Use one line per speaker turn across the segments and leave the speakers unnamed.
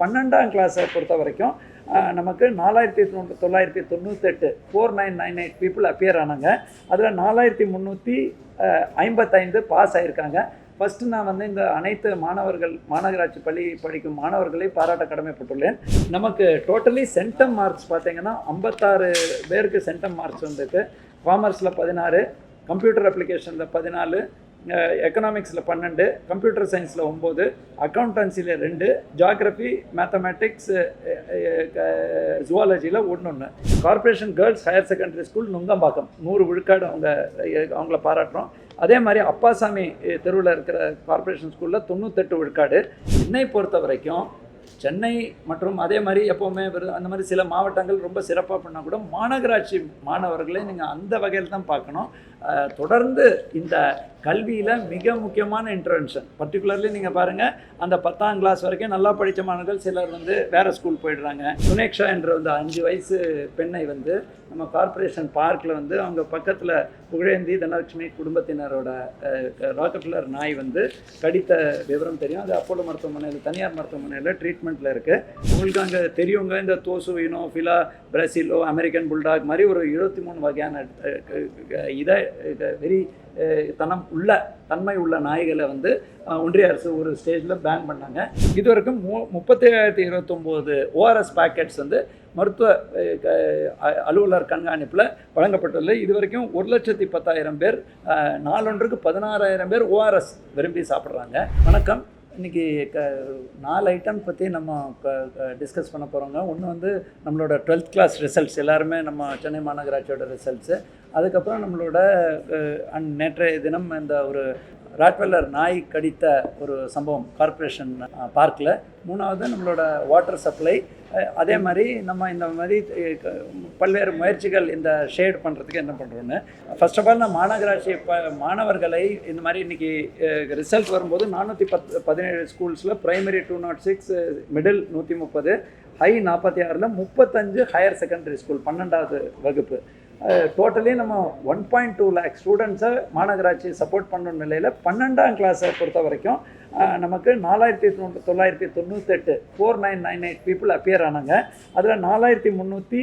பன்னெண்டாம் கிளாஸை பொறுத்த வரைக்கும் நமக்கு நாலாயிரத்தி தொண்ணூ தொள்ளாயிரத்தி தொண்ணூத்தெட்டு four nine nine eight people appear ஆனாங்க. அதில் நாலாயிரத்தி முந்நூற்றி ஐம்பத்தைந்து பாஸ் ஆகியிருக்காங்க ஃபஸ்ட்டு நான் வந்து இந்த அனைத்து மாணவர்கள் மாநகராட்சி பள்ளி படிக்கும் மாணவர்களை பாராட்ட கடமைப்பட்டுள்ளேன். நமக்கு டோட்டலி சென்டம் மார்க்ஸ் பார்த்தீங்கன்னா ஐம்பத்தாறு பேருக்கு சென்டம் மார்க்ஸ் வந்திருக்கு. காமர்ஸில் பதினாறு கம்ப்யூட்டர் அப்ளிகேஷனில் பதினாலு எக்கனாமிக்ஸில் பன்னெண்டு கம்ப்யூட்டர் சயின்ஸில் ஒம்பது அக்கௌண்டன்சியில் ரெண்டு ஜாகிரபி மேத்தமேட்டிக்ஸ் ஜுவாலஜியில் ஒன்று ஒன்று corporation girls higher secondary school Nungambakkam. நூறு விழுக்காடு அவங்க அவங்கள பாராட்டுறோம். அதே மாதிரி அப்பாசாமி தெருவில் இருக்கிற கார்ப்பரேஷன் ஸ்கூலில் தொண்ணூத்தெட்டு விழுக்காடு. என்னை பொறுத்த வரைக்கும் சென்னை மற்றும் அதே மாதிரி எப்போவுமே விரு- அந்த மாதிரி சில மாவட்டங்கள் ரொம்ப சிறப்பாக பண்ணால் கூட மாநகராட்சி மாணவர்களை நீங்கள் அந்த வகையில் தான் பார்க்கணும். தொடர்ந்து இந்த கல்வியில் மிக முக்கியமான இன்டர்வென்ஷன் பர்டிகுலர்லி நீங்கள் பாருங்கள் அந்த பத்தாம் கிளாஸ் வரைக்கும் நல்லா படித்த மாணவர்கள் சிலர் வந்து வேறு ஸ்கூல் போயிடுறாங்க. சுனேக்ஷா என்ற அந்த அஞ்சு வயசு பெண்ணை வந்து நம்ம கார்ப்பரேஷன் பார்க்கில் வந்து அவங்க பக்கத்தில் புகழேந்தி தனலட்சுமி குடும்பத்தினரோட ராக்கெட்லர் நாய் வந்து கடித்த விவரம் தெரியும். அது அப்போலோ மருத்துவமனையில் தனியார் மருத்துவமனையில் ட்ரீட்மெண்ட்டில் இருக்குது உங்களுக்கு அங்கே தெரியுங்க இந்த தோசுவினோ ஃபிலா பிரசிலோ அமெரிக்கன் புல்டாக் மாதிரி ஒரு இருபத்தி மூணு வகையான இதை வெரி தனம் உள்ள தன்மை உள்ள நாய்களை வந்து ஒன்றிய அரசு ஒரு ஸ்டேஜில் பேன் பண்ணாங்க. இது வரைக்கும் மு முப்பத்தேழாயிரத்தி இருபத்தொம்போது ஓஆர்எஸ் பேக்கெட்ஸ் வந்து மருத்துவ அலுவலர் கண்காணிப்பில் வழங்கப்பட்டுள்ளது. இது வரைக்கும் ஒரு லட்சத்தி பத்தாயிரம் பேர் நாலொன்றுக்கு நாளொன்றுக்கு பதினாறாயிரம் பேர் ஓஆர்எஸ் விரும்பி சாப்பிட்றாங்க. வணக்கம். இன்றைக்கி க நாலு ஐட்டம் பற்றி நம்ம க டிஸ்கஸ் பண்ண போகிறோங்க ஒன்று வந்து நம்மளோட டுவெல்த் கிளாஸ் ரிசல்ட்ஸ் எல்லாருமே நம்ம சென்னை மாநகராட்சியோட ரிசல்ட்ஸு அதுக்கப்புறம் நம்மளோட அண்ட் நேற்றைய தினம் இந்த ஒரு ராட்வெல்லர் நாய் கடித்த ஒரு சம்பவம் கார்ப்பரேஷன் பார்க்கில் மூணாவது நம்மளோட வாட்டர் சப்ளை அதே மாதிரி நம்ம இந்த மாதிரி பல்வேறு முயற்சிகள் இந்த ஷேட் பண்ணுறதுக்கு என்ன பண்ணுறோன்னு ஃபர்ஸ்ட் ஆஃப் ஆல் நான் மாநகராட்சி ப மாணவர்களை இந்த மாதிரி இன்றைக்கி ரிசல்ட் வரும்போது நானூற்றி பத்து பதினேழு ஸ்கூல்ஸில் primary two nought six middle நூற்றி முப்பது ஹை நாற்பத்தி ஆறில் முப்பத்தஞ்சு ஹையர் செகண்டரி ஸ்கூல் பன்னெண்டாவது வகுப்பு. டோட்டலி நம்ம ஒன் பாயிண்ட் டூ லேக் ஸ்டூடெண்ட்ஸை மாநகராட்சி சப்போர்ட் பண்ணும் நிலையில் பன்னெண்டாம் கிளாஸை பொறுத்த வரைக்கும் நமக்கு நாலாயிரத்தி தொண்ணூ தொள்ளாயிரத்தி தொண்ணூத்தெட்டு four nine nine eight people appear ஆனாங்க. அதில் நாலாயிரத்தி முந்நூற்றி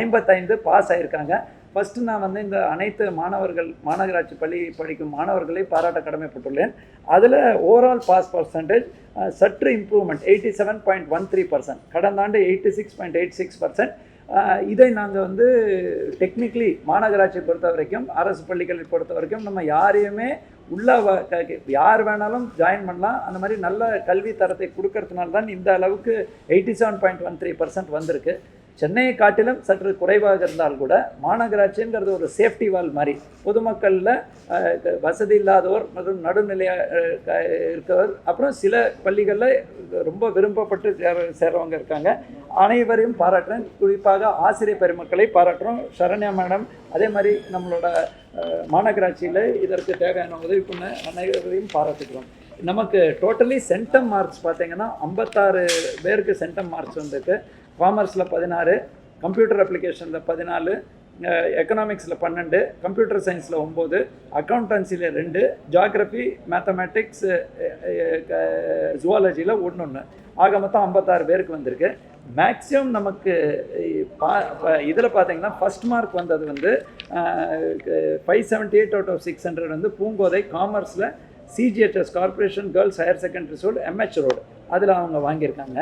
ஐம்பத்தைந்து பாஸ் ஆகியிருக்காங்க ஃபஸ்ட்டு நான் வந்து இந்த அனைத்து மாணவர்கள் மாநகராட்சி பள்ளி படிக்கும் மாணவர்களை பாராட்ட கடமைப்பட்டுள்ளேன். அதில் ஓவரால் பாஸ் பர்சன்டேஜ் சற்று improvement eighty seven point one three percent கடந்த ஆண்டு eighty six point eight six percent இதை நாங்கள் வந்து டெக்னிக்கலி மாநகராட்சியை பொறுத்த வரைக்கும் அரசு பள்ளிகளை பொறுத்த வரைக்கும் நம்ம யாரையுமே உள்ள வ- க- யார் வேணாலும் ஜாயின் பண்ணலாம். அந்த மாதிரி நல்ல கல்வி தரத்தை கொடுக்கறதுனால தான் இந்த அளவுக்கு eighty seven point one three percent வந்திருக்கு. சென்னையை காட்டிலும் சற்று குறைவாக இருந்தால் கூட மாநகராட்சிங்கிறது ஒரு சேஃப்டி வால் மாதிரி. பொதுமக்களில் வசதி இல்லாதவர் மற்றும் நடுநிலையாக இருக்கவர் அப்புறம் சில பள்ளிகளில் ரொம்ப விரும்பப்பட்டு சேர சேர்றவங்க இருக்காங்க. அனைவரையும் பாராட்டுறேன். குறிப்பாக ஆசிரியர் பெருமக்களை பாராட்டுறோம். சரண்யா மேடம் அதே மாதிரி நம்மளோட மாநகராட்சியில் இதற்கு தேவையான உதவி பண்ண அனைவரையும் பாராட்டுகிறோம் நமக்கு டோட்டலி சென்டம் மார்க்ஸ் பார்த்தீங்கன்னா ஐம்பத்தாறு பேருக்கு சென்டம் மார்க்ஸ் வந்திருக்கு. காமர்ஸில் பதினாறு கம்ப்யூட்டர் அப்ளிகேஷனில் பதினாலு எக்கனாமிக்ஸில் பன்னெண்டு கம்ப்யூட்டர் சயின்ஸில் ஒம்பது அக்கௌண்டன்சியில் ரெண்டு ஜாகிரபி மேத்தமேட்டிக்ஸ் ஜுவாலஜியில் ஒன்று ஒன்று ஆக மொத்தம் ஐம்பத்தாறு பேருக்கு வந்திருக்கு. மேக்ஸிமம் நமக்கு இதில் பார்த்தீங்கன்னா ஃபஸ்ட் மார்க் வந்தது வந்து five seventy eight out of six hundred வந்து Poongothai காமர்ஸில் CGHS corporation girls higher secondary school MH road அதில் அவங்க வாங்கியிருக்காங்க.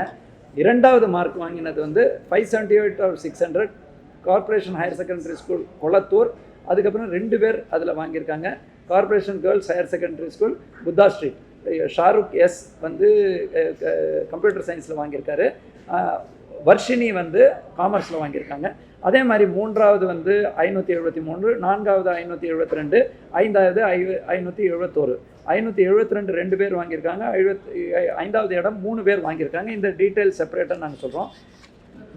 இரண்டாவது மார்க் வாங்கினது வந்து five seventy eight or six hundred corporation higher secondary school Kolathur அதுக்கப்புறம் ரெண்டு பேர் அதில் வாங்கியிருக்காங்க. Corporation girls higher secondary school Buddha street Shahrukh S வந்து கம்ப்யூட்டர் சயின்ஸில் வாங்கியிருக்காரு. வர்ஷினி வந்து காமர்ஸில் வாங்கியிருக்காங்க. அதே மாதிரி மூன்றாவது வந்து ஐநூற்றி எழுபத்தி மூன்று நான்காவது ஐநூற்றி எழுபத்தி ரெண்டு ஐந்தாவது ஐ ஐநூற்றி எழுபத்தோரு. ஐநூற்றி எழுபத்தி ரெண்டு ரெண்டு பேர் வாங்கியிருக்காங்க எழுபத்தி ஐந்தாவது இடம் மூணு பேர் வாங்கியிருக்காங்க. இந்த டீட்டெயில் செப்பரேட்டாக நாங்கள் சொல்கிறோம்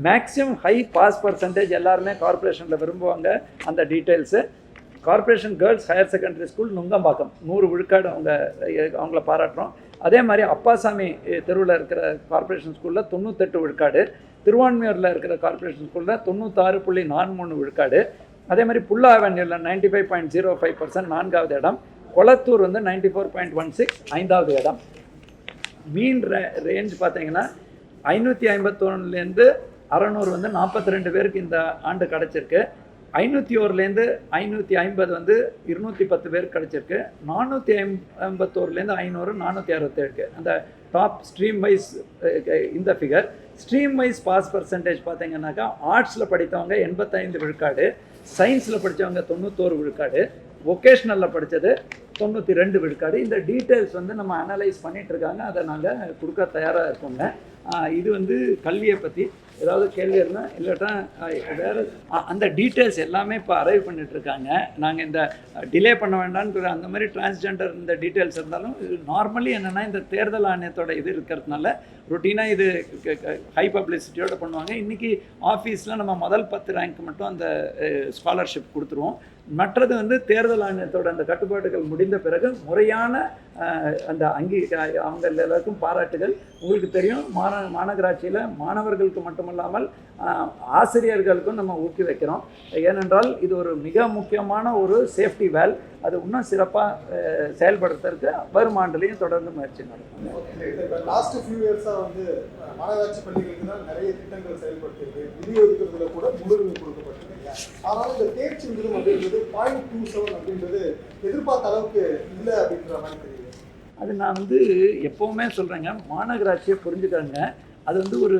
மேக்ஸிமம் ஹை பாஸ் பர்சன்டேஜ் எல்லாருமே கார்ப்பரேஷனில் விரும்புவாங்க அந்த details corporation girls higher secondary school Nungambakkam. நூறு விழுக்காடு அவங்க அவங்கள பாராட்டுறோம். அதே மாதிரி அப்பாசாமி தெருவில் இருக்கிற கார்பரேஷன் ஸ்கூலில் தொண்ணூத்தெட்டு விழுக்காடு. திருவான்மையூரில் இருக்கிற கார்ப்பரேஷன் ஸ்கூலில் தொண்ணூத்தாறு புள்ளி நான்கு மூணு விழுக்காடு. அதே மாதிரி புல்லா அவென்யூவில் ninety five point zero five percent நான்காவது இடம். கொளத்தூர் வந்து ninety four point one six ஐந்தாவது இடம். மீன் ரே ரேஞ்ச் பார்த்தீங்கன்னா ஐநூற்றி ஐம்பத்தொன்னுலேருந்து அறநூறு வந்து நாற்பத்தி ரெண்டு பேருக்கு இந்த ஆண்டு கிடச்சிருக்கு. ஐநூற்றி ஓர்லேருந்து ஐநூற்றி ஐம்பது வந்து இருநூற்றி பத்து பேர் கிடச்சிருக்கு. நானூற்றி ஐம் ஐம்பத்தோருலேருந்து ஐநூறு நானூற்றி அறுபத்தேழுக்கு. அந்த டாப் ஸ்ட்ரீம் வைஸ் இந்த figure stream wise pass percentage பார்த்தீங்கன்னாக்கா ஆர்ட்ஸில் படித்தவங்க எண்பத்தைந்து விழுக்காடு சயின்ஸில் படித்தவங்க தொண்ணூத்தோரு விழுக்காடு ஒகேஷ்னலில் படித்தது தொண்ணூற்றி ரெண்டு விழுக்காடு. இந்த டீட்டெயில்ஸ் வந்து நம்ம அனலைஸ் பண்ணிகிட்ருக்காங்க இருக்காங்க. அதை நாங்கள் கொடுக்க தயாராக இருக்கோங்க. இது வந்து கல்வியை பற்றி ஏதாவது கேள்வி இருந்தால் இல்லாட்டா வேறு அந்த டீட்டெயில்ஸ் எல்லாமே இப்போ அரைவ் பண்ணிகிட்ருக்காங்க நாங்கள் இந்த டிலே பண்ண வேண்டாம்னு அந்த மாதிரி டிரான்ஸ்ஜெண்டர் இந்த டீட்டெயில்ஸ் இருந்தாலும் இது நார்மலி என்னென்னா இந்த தேர்தல் ஆணையத்தோட இது இருக்கிறதுனால ரொட்டீனாக இது ஹை பப்ளிசிட்டியோட பண்ணுவாங்க. இன்றைக்கி ஆஃபீஸில் நம்ம முதல் பத்து ரேங்க் மட்டும் அந்த ஸ்காலர்ஷிப் கொடுத்துருவோம். மற்றது வந்து தேர்தல் ஆணையத்தோட அந்த கட்டுப்பாடுகள் முடிந்த பிறகு முறையான அந்த அங்கீ அவங்க எல்லாருக்கும் பாராட்டுகள். உங்களுக்கு தெரியும் மாந மாநகராட்சியில் மாணவர்களுக்கு மட்டும் மட்டுமல்லாமல் ஆசிரியர்களுக்கும் நம்ம ஊக்கி வைக்கிறோம். ஏனென்றால் இது ஒரு மிக முக்கியமான ஒரு சேஃப்டி வேல். அது இன்னும் சிறப்பாக செயல்படுத்துறதுக்கு வரும் ஆண்டுலையும் தொடர்ந்து முயற்சி நடக்கும்.
லாஸ்ட் ஃபியூ இயர்ஸா வந்து மாநகராட்சி பள்ளிகளுக்கு தான் நிறைய திட்டங்கள் செயல்படுத்தியிருக்கு. நிதி ஒதுக்குறதுல கூட முன்னுரிமை கொடுக்கப்பட்டிருக்கு. ஆனால் இந்த தேர்ச்சி விகிதம் அப்படின்றது பாயிண்ட் டூ செவன் அப்படின்றது எதிர்பார்த்த அளவுக்கு இல்லை அப்படின்ற மாதிரி தெரியுது.
அது நான் வந்து எப்போவுமே சொல்கிறேங்க மாநகராட்சியை புரிஞ்சுக்கோங்க. அது வந்து ஒரு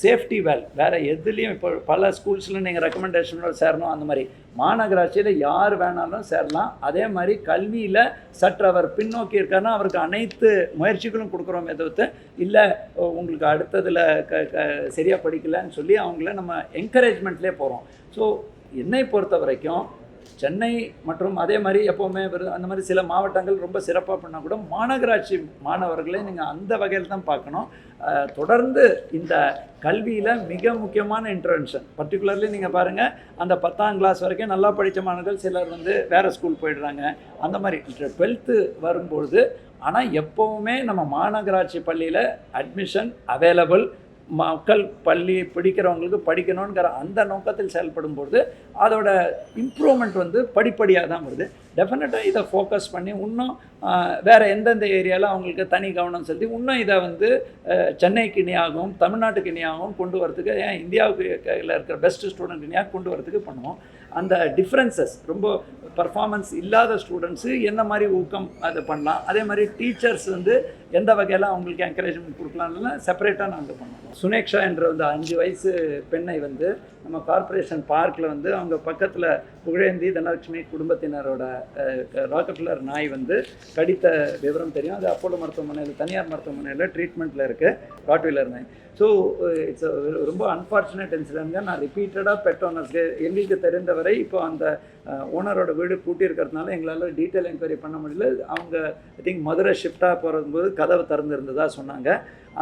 சேஃப்டி வேல் வேறு எதுலேயும் இப்போ பல ஸ்கூல்ஸில் நீங்கள் ரெக்கமெண்டேஷனோட சேரணும் அந்த மாதிரி. மாநகராட்சியில் யார் வேணாலும் சேரலாம். அதே மாதிரி கல்வியில் சற்று அவர் பின்னோக்கி இருக்காருன்னா அவருக்கு அனைத்து முயற்சிகளும் கொடுக்குறோமே தவிர்த்து இல்லை உங்களுக்கு அடுத்ததில் க க சரியாக படிக்கலைன்னு சொல்லி அவங்கள நம்ம என்கரேஜ்மெண்ட்லேயே போகிறோம் ஸோ என்னை பொறுத்த வரைக்கும் சென்னை மற்றும் அதே மாதிரி எப்போவுமே அந்த மாதிரி சில மாவட்டங்கள் ரொம்ப சிறப்பாக பண்ணால் கூட மாநகராட்சி மாணவர்களை நீங்கள் அந்த வகையில் தான் பார்க்கணும். தொடர்ந்து இந்த கல்வியில் மிக முக்கியமான இன்டர்வென்ஷன் பர்டிகுலர்லி நீங்கள் பாருங்கள் அந்த பத்தாம் கிளாஸ் வரைக்கும் நல்லா படித்த மாணவர்கள் சிலர் வந்து வேறு ஸ்கூல் போயிடுறாங்க. அந்த மாதிரி டுவெல்த்து வரும்பொழுது ஆனால் எப்போவுமே நம்ம மாநகராட்சி பள்ளியில் அட்மிஷன் அவைலபிள் மக்கள் பள்ளி பிடிக்கிறவங்களுக்கு படிக்கணுங்கிற அந்த நோக்கத்தில் செயல்படும் பொழுது அதோட இம்ப்ரூவ்மெண்ட் வந்து படிப்படியாக தான் வருது. டெஃபினட்டாக இதை ஃபோக்கஸ் பண்ணி இன்னும் வேறு எந்தெந்த ஏரியாவில் அவங்களுக்கு தனி கவனம் செலுத்தி இன்னும் இதை வந்து சென்னைக்கு இனியாகவும் தமிழ்நாட்டுக்கு இனியாகவும் கொண்டு வரதுக்கு ஏன் இந்தியாவுக்கு கையில் இருக்கிற பெஸ்ட் ஸ்டூடெண்ட் இனியாக கொண்டு வரதுக்கு பண்ணுவோம். அந்த டிஃப்ரென்சஸ் ரொம்ப பர்ஃபார்மன்ஸ் இல்லாத ஸ்டூடெண்ட்ஸு என்ன மாதிரி ஊக்கம் அதை பண்ணலாம். அதே மாதிரி டீச்சர்ஸ் வந்து எந்த வகையில் அவங்களுக்கு என்கரேஜ்மெண்ட் கொடுக்கலாம்னு செப்பரேட்டாக நாங்கள் பண்ணுவோம். சுனேக்ஷா என்ற வந்து அஞ்சு வயசு பெண்ணை வந்து நம்ம கார்ப்பரேஷன் பார்க்கில் வந்து அவங்க பக்கத்தில் புகழேந்தி தனலட்சுமி குடும்பத்தினரோட ராக்கெட்லர் நாய் வந்து கடித்த விவரம் தெரியும். அது அப்போலோ மருத்துவமனையில் தனியார் மருத்துவமனையில் ட்ரீட்மெண்ட்டில் இருக்குது ராட்வீலர் நாய். ஸோ இட்ஸ் ரொம்ப அன்ஃபார்ச்சுனேட் இன்சிடென்ட்ங்க நான் ரிப்பீட்டடாக பெட் ஓனர்ஸ்க்கு எங்களுக்கு தெரிந்தவரை இப்போ அந்த ஓனரோட வீடு பூட்டி இருக்கிறதுனால எங்களால் டீட்டெயில் என்கொயரி பண்ண முடியல. அவங்க ஐ திங்க் மதுரை ஷிஃப்டாக போகும்போது கதவை திறந்துருந்ததா சொன்னாங்க.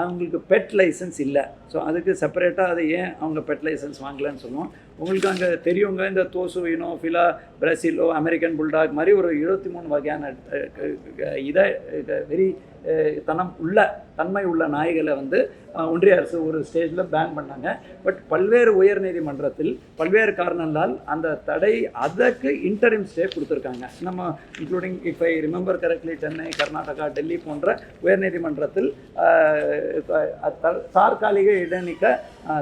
அவங்களுக்கு பெட் லைசன்ஸ் இல்லை. ஸோ அதுக்கு செப்பரேட்டாக அதை ஏன் அவங்க பெட் லைசன்ஸ் வாங்கலைன்னு சொல்லுவோம். உங்களுக்கு அங்கே தெரியுங்க இந்த தோசு இனோ ஃபிலா பிரசிலோ அமெரிக்கன் புல்டாக் மாதிரி ஒரு இருபத்தி மூணு வகையான இதை வெரி தனம் உள்ள தன்மை உள்ள நாய்களை வந்து ஒன்றிய அரசு ஒரு ஸ்டேஜில் பேன் பண்ணாங்க. பட் பல்வேறு உயர் நீதிமன்றத்தில் பல்வேறு காரணங்களால் அந்த தடை அதற்கு இன்டரிம் ஸ்டே கொடுத்துருக்காங்க. நம்ம including if I remember correctly Chennai Karnataka Delhi போன்ற உயர்நீதிமன்றத்தில் த- தற்காலிக இடைநீக்க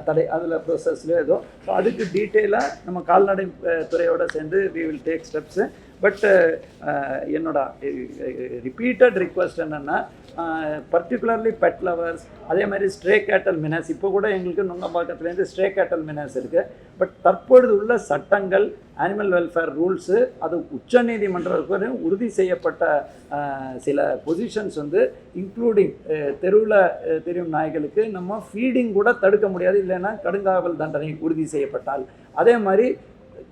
தடை அதில் ப்ரொசஸ்லையோ ஏதோ. ஸோ அதுக்கு டீட்டெயிலாக நம்ம கால்நடை துறையோடு துறையோட சேர்ந்து வி வில் டேக் ஸ்டெப்ஸு பட்டு என்னோட ரிப்பீட்டட் ரிக்வஸ்ட் என்னென்னா பர்டிகுலர்லி பெட் லவர்ஸ் அதே மாதிரி ஸ்ட்ரே கேட்டல் மினஸ் இப்போ கூட எங்களுக்கு நுங்கம்பாக்கத்துலேருந்து ஸ்ட்ரே கேட்டல் மினஸ் இருக்குது பட் தற்பொழுது உள்ள சட்டங்கள் அனிமல் வெல்ஃபேர் ரூல்ஸு அது உச்சநீதிமன்றத்துக்கு உறுதி செய்யப்பட்ட சில பொசிஷன்ஸ் வந்து இன்க்ளூடிங் தெருவில் தெரியும் நாய்களுக்கு நம்ம ஃபீடிங் கூட தடுக்க முடியாது இல்லைன்னா கடுங்காவல் தண்டனை உறுதி செய்யப்பட்டால். அதே மாதிரி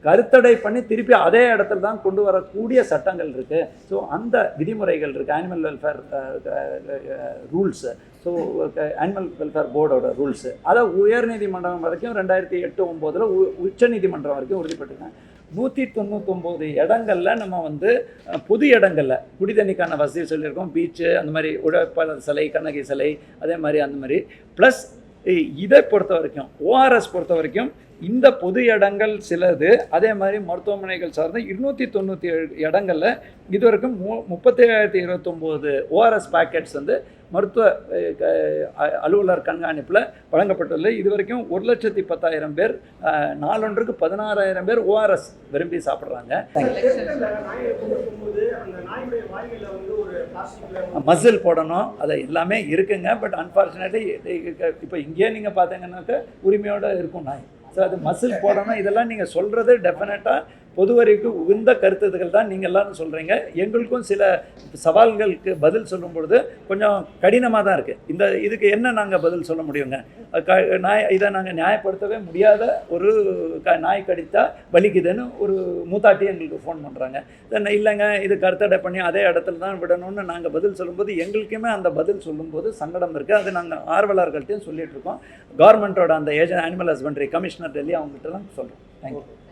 கருத்தடை பண்ணி திருப்பி அதே இடத்துல தான் கொண்டு வரக்கூடிய சட்டங்கள் இருக்குது ஸோ அந்த விதிமுறைகள் இருக்குது animal welfare rules so animal welfare போர்டோட rules அதை உயர்நீதிமன்றம் வரைக்கும் ரெண்டாயிரத்தி எட்டு ஒம்போதில் உச்ச நீதிமன்றம் வரைக்கும் உறுதிப்பட்டிருக்காங்க. நூற்றி தொண்ணூத்தொம்போது இடங்களில் நம்ம வந்து புது இடங்களில் குடிதண்ணிக்கான வசதி சொல்லியிருக்கோம். பீச்சு அந்த மாதிரி உழைப்பாளர் சிலை கண்ணகி சிலை அதே மாதிரி அந்த மாதிரி. ப்ளஸ் இதை பொறுத்த வரைக்கும் ஓஆர்எஸ் பொறுத்த வரைக்கும் இந்த பொது இடங்கள் சிலது அதே மாதிரி மருத்துவமனைகள் சார்ந்த இருநூற்றி தொண்ணூற்றி ஏழு இடங்களில் இதுவரைக்கும் மு முப்பத்தேழாயிரத்தி இருபத்தொம்போது ஓஆர்எஸ் பேக்கெட்ஸ் வந்து மருத்துவ க- அ- அலுவலர் கண்காணிப்பில் வழங்கப்பட்டுள்ளது. இதுவரைக்கும் ஒரு லட்சத்தி பத்தாயிரம் பேர் நாலொன்றுக்கு நாளொன்றுக்கு பதினாறாயிரம் பேர் ஓஆர்எஸ் விரும்பி சாப்பிட்றாங்க. மசில் போடணும் அது எல்லாமே இருக்குங்க. பட் அன்ஃபார்ச்சுனேட்லி இப்போ இங்கேயே நீங்கள் பார்த்தீங்கன்னாக்க உரிமையோடு இருக்கும் நாய். ஸோ அது மசில் போடணும் இதெல்லாம் நீங்கள் சொல்கிறது டெஃபினட்டாக பொதுவரைக்கு உகந்த கருத்துகள் தான் நீங்கள் எல்லாரும் சொல்கிறீங்க எங்களுக்கும் சில சவால்களுக்கு பதில் சொல்லும் பொழுது கொஞ்சம் கடினமாக தான் இருக்குது இந்த இதுக்கு என்ன நாங்கள் பதில் சொல்ல முடியுங்க? க நாய் இதை நாங்கள் நியாயப்படுத்தவே முடியாத ஒரு க நாய் கடித்தா வலிக்குதுன்னு ஒரு மூத்தாட்டி எங்களுக்கு ஃபோன் பண்ணுறாங்க இல்லைங்க இது கருத்தடை பண்ணி அதே இடத்துல தான் விடணும்னு நாங்கள் பதில் சொல்லும்போது எங்களுக்குமே அந்த பதில் சொல்லும்போது சங்கடம் இருக்குது அது நாங்கள் ஆர்வலர்கள்ட்டையும் சொல்லிகிட்ருக்கோம் இருக்கோம். கவர்மெண்ட்டோட அந்த agent animal husbandry commissioner Delhi அவங்ககிட்டலாம் சொல்கிறோம் தேங்க்யூ